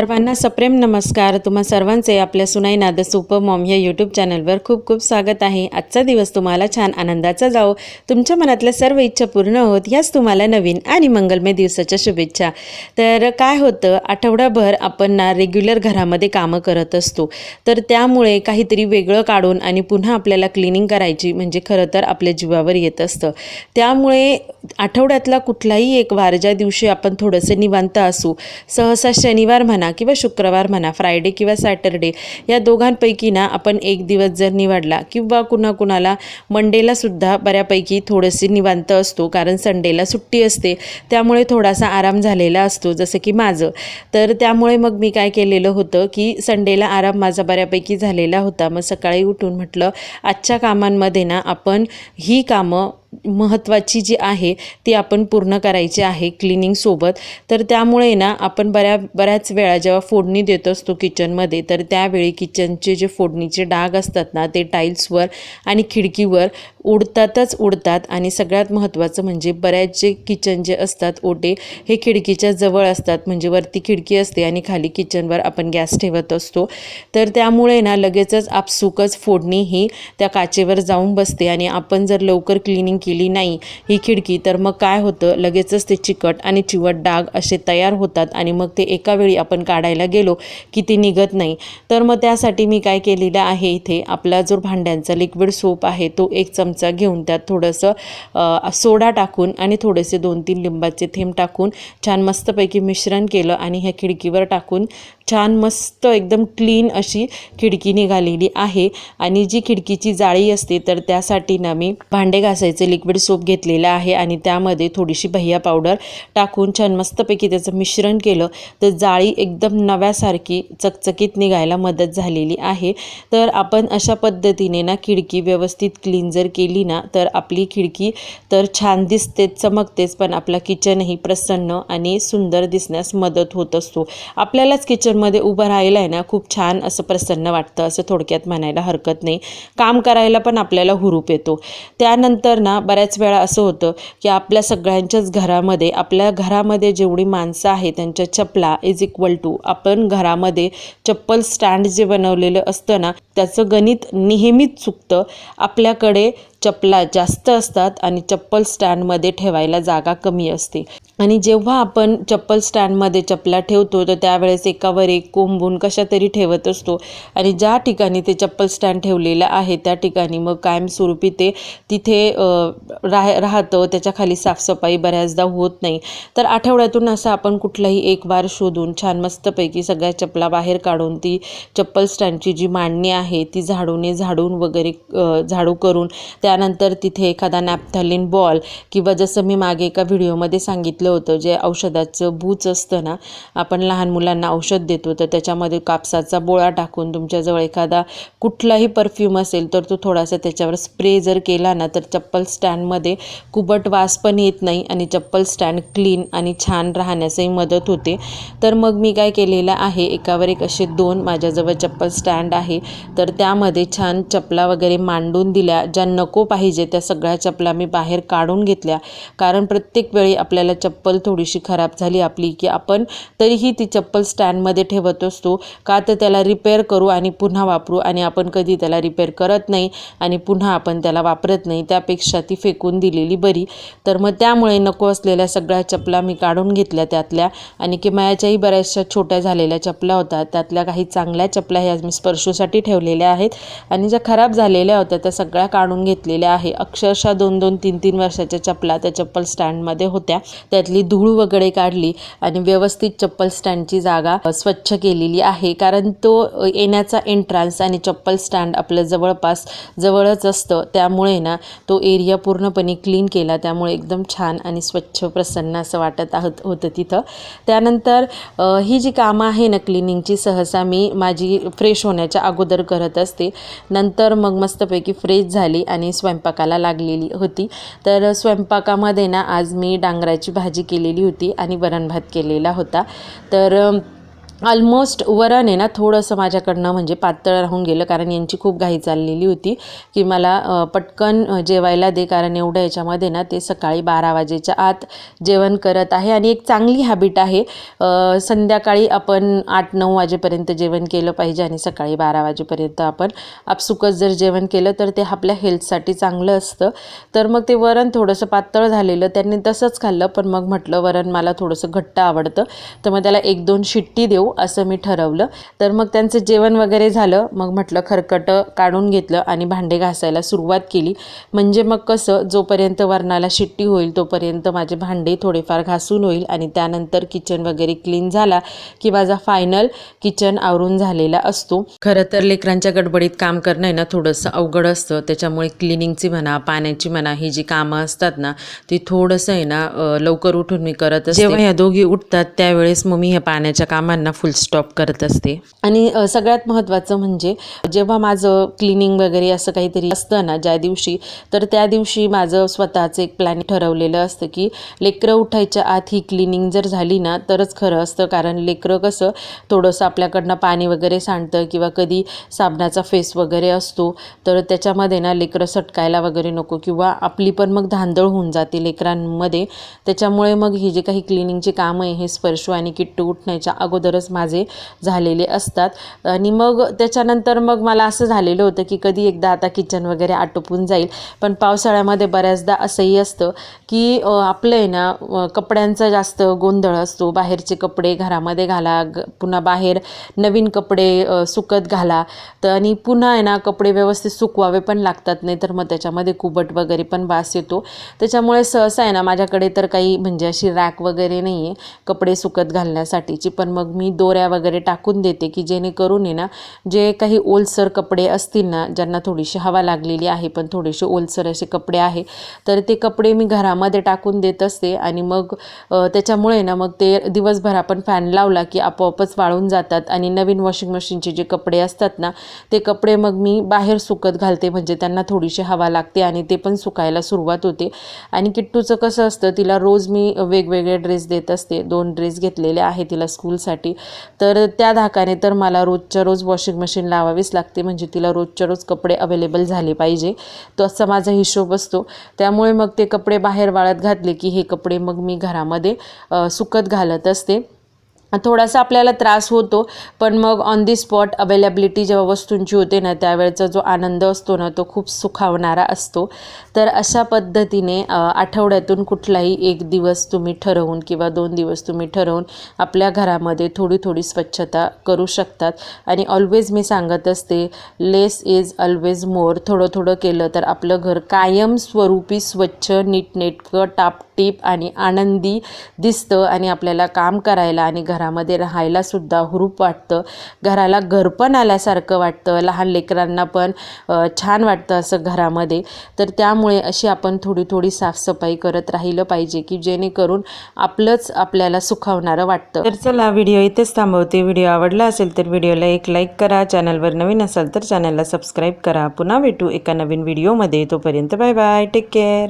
सर्वांना सप्रेम नमस्कार. तुम्हा सर्वांचे आपल्या सुनाई नाद सुपर मॉम या यूट्यूब चॅनलवर खूप खूप स्वागत आहे. आजचा दिवस तुम्हाला छान आनंदाचा जाओ तुमच्या मनातल्या सर्व इच्छा पूर्ण होत याच तुम्हाला नवीन आणि मंगलमय दिवसाच्या शुभेच्छा. तर काय होतं आठवडाभर आपण ना रेग्युलर घरामध्ये कामं करत असतो. तर त्यामुळे काहीतरी वेगळं काढून आणि पुन्हा आपल्याला क्लिनिंग करायची म्हणजे खरं तर आपल्या जीवावर येत असतं. त्यामुळे आठवड्यातला कुठलाही एक वार ज्या दिवशी आपण थोडंसं निवांत असू. सहसा शनिवार म्हणा किंवा शुक्रवार म्हणा फ्रायडे किंवा सॅटरडे या दोघांपैकी ना आपण एक दिवस जर निवडला किंवा कुणा कुणाला मंडेला सुद्धा बऱ्यापैकी थोडीशी निवांत असतो कारण संडेला सुट्टी असते त्यामुळे थोडासा आराम झालेला असतो जसं की माझं. तर त्यामुळे मग मी काय केलेलं होतं की संडेला आराम माझा बऱ्यापैकी झालेला होता. मग सकाळी उठून म्हटलं आजच्या कामांमध्ये ना आपण ही कामं महत्त्वाची जी आहे ती आपण पूर्ण करायची आहे क्लिनिंगसोबत तर त्यामुळे ना आपण बऱ्या बऱ्याच वेळा जेव्हा फोडणी देत असतो किचनमध्ये तर त्यावेळी किचनचे जे फोडणीचे डाग असतात ना ते टाईल्सवर आणि खिडकीवर उडतातच उडतात. आणि सगळ्यात महत्त्वाचं म्हणजे बऱ्याच जे किचन जे असतात ओटे हे खिडकीच्या जवळ असतात. म्हणजे वरती खिडकी असते आणि खाली किचनवर आपण गॅस ठेवत असतो. तर त्यामुळे ना लगेचच आपसुकच फोडणी ही त्या काचेवर जाऊन बसते. आणि आपण जर लवकर क्लिनिंग केली नाही. ही खिडकी तर मग काय होतं? लगेचच ते चिकट आणि चिवट डाग असे तयार होतात आणि मग ते एका वेळी आपण काढायला गेलो की ती निघत नाही. तर मग त्यासाठी मी काय केलेलं आहे इथे? आपला जो भांड्यांचा लिक्विड सोप आहे तो एक चमचा घेऊन त्यात थोडंसं सोडा टाकून आणि थोडेसे दोन तीन लिंबाचे थेंब टाकून छान मस्तपैकी मिश्रण केलं आणि ह्या खिडकीवर टाकून छान मस्त एकदम क्लीन अशी खिडकी निघालेली आहे. आणि जी खिडकीची जाळी असते तर त्यासाठी ना मी भांडे घासायचे लिक्विड सोप घेतलेलं आहे. आणि त्यामध्ये थोडीशी भैया पावडर टाकून छान मस्तपैकी त्याचं मिश्रण केलं तर जाळी एकदम नव्यासारखी चकचकीत निघायला मदत झालेली आहे. तर आपण अशा पद्धतीने ना खिडकी व्यवस्थित क्लीन जर केली ना तर आपली खिडकी तर छान दिसतेच चमकतेच पण आपला किचनही प्रसन्न आणि सुंदर दिसण्यास मदत होत असतो. आपल्यालाच किचन मध्ये उभं राहायला आहे ना खूप छान असं प्रसन्न वाटतं असं थोडक्यात म्हणायला हरकत नाही. काम करायला पण आपल्याला हुरूप येतो. त्यानंतर ना बऱ्याच वेळा असं होतं की आपल्या सगळ्यांच्याच घरामध्ये आपल्या घरामध्ये जेवढी माणसं आहेत त्यांच्या चपला इज इक्वल टू आपण घरामध्ये चप्पल स्टँड जे बनवलेलं असतं ना त्याचं गणित नेहमीच चुकतं. आपल्याकडे चपला जास्त असतात आणि चप्पल स्टँडमध्ये ठेवायला जागा कमी असते. आणि जेव्हा आपण चप्पल स्टँडमध्ये चपला ठेवतो तर त्यावेळेस एकावर एक कोंबून कशा तरी ठेवत असतो. आणि ज्या ठिकाणी ते चप्पल स्टँड ठेवलेलं आहे त्या ठिकाणी मग कायमस्वरूपी ते तिथे राह राहतं. त्याच्याखाली साफसफाई बऱ्याचदा होत नाही. तर आठवड्यातून असं आपण कुठलाही एक वार शोधून छान मस्तपैकी सगळ्या चपला बाहेर काढून ती चप्पल स्टँडची जी मांडणी आहे ती झाडूने झाडून वगैरे झाडू करून त्यानंतर तिथे एखादा नॅपथॅलिन बॉल किंवा जसं मी मागे एका व्हिडिओमध्ये सांगितलं होतं जे औषधाचं भूच असतं ना आपण लहान मुलांना औषध देतो तर त्याच्यामध्ये कापसाचा बोळा टाकून तुमच्याजवळ एखादा कुठलाही परफ्यूम असेल तर तो थोडासा त्याच्यावर स्प्रे जर केला ना तर चप्पल स्टँडमध्ये कुबट वास पण येत नाही आणि चप्पल स्टँड क्लीन आणि छान राहण्यासही मदत होते. तर मग मी काय केलेलं आहे एकावर एक असे दोन माझ्याजवळ चप्पल स्टँड आहे तर त्यामध्ये छान चपला वगैरे मांडून दिल्या ज्या नको पाहिजे त्या सगळ्या चपला मी बाहेर काढून घेतल्या. कारण प्रत्येक वेळी आपल्याला चप्पल थोडीशी खराब झाली आपली की आपण तरीही ती चप्पल स्टँडमध्ये ठेवत असतो. का तर त्याला रिपेअर करू आणि पुन्हा वापरू आणि आपण कधी त्याला रिपेअर करत नाही आणि पुन्हा आपण त्याला वापरत नाही त्यापेक्षा ती फेकून दिलेली बरी. तर मग त्यामुळे नको असलेल्या सगळ्या चपला मी काढून घेतल्या त्यातल्या. आणि किमयाच्याही बऱ्याचशा छोट्या झालेल्या चपला होत्या. त्यातल्या काही चांगल्या चपला ह्या मी स्पर्शूसाठी ठेवलेल्या आहेत. आणि ज्या खराब झालेल्या होत्या त्या सगळ्या काढून घेतलेल्या आहे. अक्षरशः दोन दोन तीन तीन वर्षाच्या चपला त्या चप्पल स्टँडमध्ये होत्या. त्यातली धूळ वगैरे काढली आणि व्यवस्थित चप्पल स्टँडची जागा स्वच्छ केलेली आहे. कारण तो येण्याचा एंट्रान्स आणि चप्पल स्टँड आपलं जवळपास जवळच असतं. त्यामुळे ना तो एरिया पूर्णपणे क्लीन केला. त्यामुळे एकदम छान आणि स्वच्छ प्रसन्न असं वाटत आहोत होतं तिथं. त्यानंतर ही जी कामं आहे ना क्लिनिंगची सहसा मी माझी फ्रेश होण्याच्या अगोदर करत असते. नंतर मग मस्तपैकी फ्रेश झाली आणि स्वयंपाकाला लागलेली होती. तर स्वयंपाकामध्ये ना आज मी डांगराची भाजी भाजी केलेली होती आणि वरण भात केलेला होता. तर ऑलमोस्ट वरण आहे ना थोडंसं माझ्याकडनं म्हणजे पातळ राहून गेलं कारण यांची खूप घाई चाललेली होती की मला पटकन जेवायला दे कारण एवढं याच्यामध्ये ना ते सकाळी बारा वाजेच्या आत जेवण करत आहे. आणि एक चांगली हॅबिट आहे संध्याकाळी आपण आठ नऊ वाजेपर्यंत जेवण केलं पाहिजे आणि सकाळी बारा वाजेपर्यंत आपण आपसुकच जर जेवण केलं तर ते आपल्या हेल्थसाठी चांगलं असतं. तर मग ते वरण थोडंसं पातळ झालेलं त्यांनी तसंच खाल्लं पण मग म्हटलं वरण मला थोडंसं घट्ट आवडतं. तर मग त्याला एक दोन शिट्टी देऊ असं मी ठरवलं. तर मग त्यांचं जेवण वगैरे झालं. मग म्हटलं खरकटं काढून घेतलं आणि भांडे घासायला सुरुवात केली. म्हणजे मग कसं जोपर्यंत वरणाला शिट्टी होईल तोपर्यंत माझे भांडे थोडेफार घासून होईल आणि त्यानंतर किचन वगैरे क्लीन झाला की माझा फायनल किचन आवरून झालेला असतो. खरं तर लेकरांच्या गडबडीत काम करणं आहे ना थोडंसं अवघड असतं. त्याच्यामुळे क्लिनिंगची म्हणा पाण्याची म्हणा ही जी कामं असतात ना ती थोडंसं आहे ना लवकर उठून मी करत असते. जेव्हा या दोघी उठतात त्यावेळेस मग मी ह्या पाण्याच्या कामांना फुल स्टॉप करत असते. आणि सगळ्यात महत्त्वाचं म्हणजे जेव्हा माझं क्लिनिंग वगैरे असं काहीतरी असतं ना ज्या दिवशी तर त्या दिवशी माझं स्वतःचं एक प्लॅन ठरवलेलं असतं की लेकरं उठायच्या आत ही क्लिनिंग जर झाली ना तरच खरं असतं. कारण लेकरं कसं थोडंसं आपल्याकडनं पाणी वगैरे सांडतं किंवा कधी साबणाचा फेस वगैरे असतो तर त्याच्यामध्ये ना लेकरं सटकायला वगैरे नको किंवा आपली पण मग धांदळ होऊन जाते लेकरांमध्ये. त्याच्यामुळे मग ही जे काही क्लिनिंगची कामं आहे हे स्पर्श आणि किट्टू उठण्याच्या अगोदरच माझे झालेले असतात. आणि मग त्याच्यानंतर मग मला असं झालेलं होतं की कधी एकदा आता किचन वगैरे आटोपून जाईल. पण पावसाळ्यामध्ये बऱ्याचदा असंही असतं की आपलं आहे ना कपड्यांचा जास्त गोंधळ असतो. बाहेरचे कपडे घरामध्ये घाला ग पुन्हा बाहेर नवीन कपडे सुकत घाला. तर आणि पुन्हा आहे ना कपडे व्यवस्थित सुकवावे पण लागतात नाही तर मग त्याच्यामध्ये कुबट वगैरे पण वास येतो. त्याच्यामुळे सहसा आहे ना माझ्याकडे तर काही म्हणजे अशी रॅक वगैरे नाही आहे कपडे सुकत घालण्यासाठीची. पण मग मी दोऱ्या वगैरे टाकून देते की जेणेकरून आहे ना जे काही ओलसर कपडे असतील ना ज्यांना थोडीशी हवा लागलेली आहे पण थोडेसे ओलसर असे कपडे आहे तर ते कपडे मी घरामध्ये टाकून देत असते आणि मग त्याच्यामुळे ना मग ते दिवसभर आपण फॅन लावला की आपोआपच वाळून जातात आणि नवीन वॉशिंग मशीनचे जे कपडे असतात ना ते कपडे मग मी बाहेर सुकत घालते म्हणजे त्यांना थोडीशी हवा लागते आणि ते पण सुकायला सुरुवात होते. आणि किट्टूचं कसं असतं तिला रोज मी वेगवेगळे ड्रेस देत असते. दोन ड्रेस घेतलेले आहे तिला स्कूलसाठी तर त्या धाकाने तर मला रोजच्या रोज वॉशिंग मशीन लावावीच लागते. म्हणजे तिला रोजच्या रोज कपडे अवेलेबल झाले पाहिजे. तो असा माझा हिशोब असतो. त्यामुळे मग ते कपडे बाहेर वाळत घातले की हे कपडे मग मी घरामध्ये सुकत घालत असते. थोडासा आपल्याला त्रास होतो पण मग ऑन दी स्पॉट अवेलेबिलिटी जेव्हा वस्तूंची होते ना त्यावेळेचा जो आनंद असतो ना तो खूप सुखावणारा असतो. तर अशा पद्धतीने आठवड्यातून कुठलाही एक दिवस तुम्ही ठरवून किंवा दोन दिवस तुम्ही ठरवून आपल्या घरामध्ये थोडी थोडी स्वच्छता करू शकतात. आणि ऑलवेज मी सांगत असते लेस इज ऑलवेज मोर थोडं थोडं केलं तर आपलं घर कायमस्वरूपी स्वच्छ नीटनेटकं टापटीप आणि आनंदी दिसतं आणि आपल्याला काम करायला आणि घरामध्ये राहायला सुद्धा हुरूप वाटतं. घराला घरपण आल्यासारखं वाटतं. लहान लेकरांना पण छान वाटतं असं घरामध्ये. तर त्यामुळे अशी आपण थोडी थोडी साफसफाई करत राहिलं पाहिजे की जेणेकरून आपलंच आपल्याला सुखावणारं वाटतं. तर चला व्हिडिओ इथेच थांबवते. व्हिडिओ आवडला असेल तर व्हिडिओला एक लाईक करा. चॅनलवर नवीन असाल तर चॅनलला सबस्क्राईब करा. पुन्हा भेटू एका नवीन व्हिडिओमध्ये. तोपर्यंत बाय बाय. Take care.